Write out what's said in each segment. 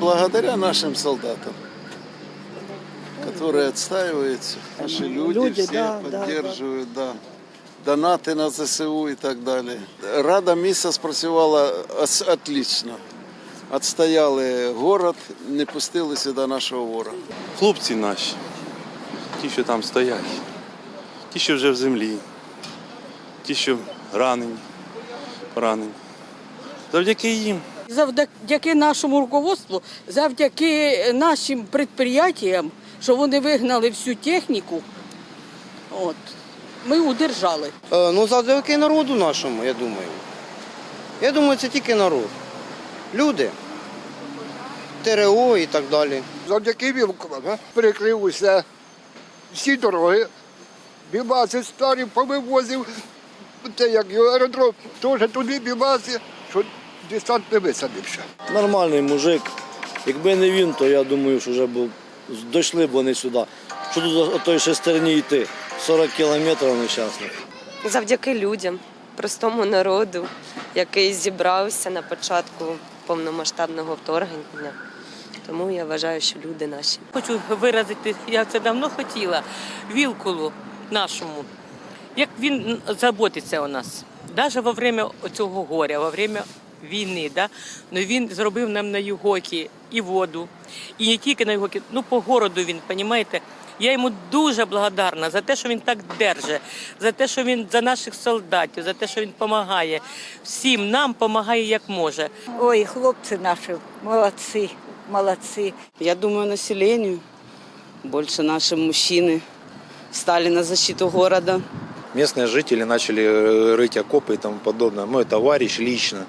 Благодаря нашим солдатам, которые отстаивают наши люди, Люди, все да, да, поддерживают, да, донаты на ЗСУ и так далее. Рада місяць спрацювала отлично. Отстояли город, не пустили сюди нашого ворога. Хлопці наші, ті, що там стоять, ті, що вже в землі, ті, що ранені, поранені. Завдяки їм. Завдяки нашому руководству, завдяки нашим підприємствам, що вони вигнали всю техніку, от, ми удержали. Е, Ну, завдяки народу нашому, я думаю. Я думаю, це тільки народ. Люди, ТРО і так далі. завдяки вілкам перекрив усе, всі дороги. Бімаси старі повивозив, те як аеродром, теж туди бімаси, що десант не висадився. Нормальний мужик. Якби не він, то я думаю, що вже б дійшли б вони сюди. Що тут о той шестерні йти? 40 кілометрів нещасних. завдяки людям, простому народу, який зібрався на початку повномасштабного вторгнення. Тому я вважаю, що люди наші. Хочу виразити, я це давно хотіла, вілкулу нашому, як він заботиться о нас. Навіть во время цього горя, во время війни, да? ну, він зробив нам на Югокі і воду, і не тільки на Югокі, ну по городу він, розумієте. Я йому дуже благодарна за те, що він так держить, за те, що він за наших солдатів, за те, що він допомагає. Всім нам допомагає як може. Ой, хлопці наші, молодці, молодці. Я думаю, населению, больше наши мужчины стали на защиту города. Местные жители начали э, рыть окопы и тому подобное. Мой товарищ лично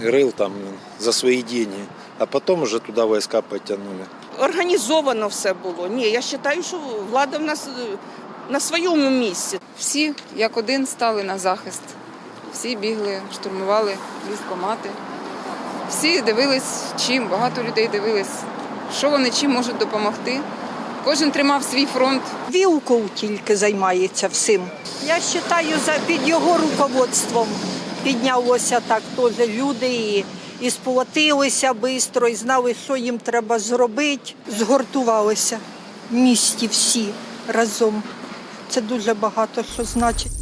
рыл там за свои деньги. А потом уже туда войска подтянули. Організовано все було. Ні, я вважаю, що влада в нас е, на своєму місці. Всі як один стали на захист. Всі бігли, штурмували військомати. Всі дивились, чим, багато людей дивились, що вони чим можуть допомогти. Кожен тримав свій фронт. Вілкул тільки займається всім. Я вважаю, за під його руководством піднялося так теж люди і, і сплотилися швидко, і знали, що їм треба зробити. Згуртувалися в місті всі разом. Це дуже багато що значить.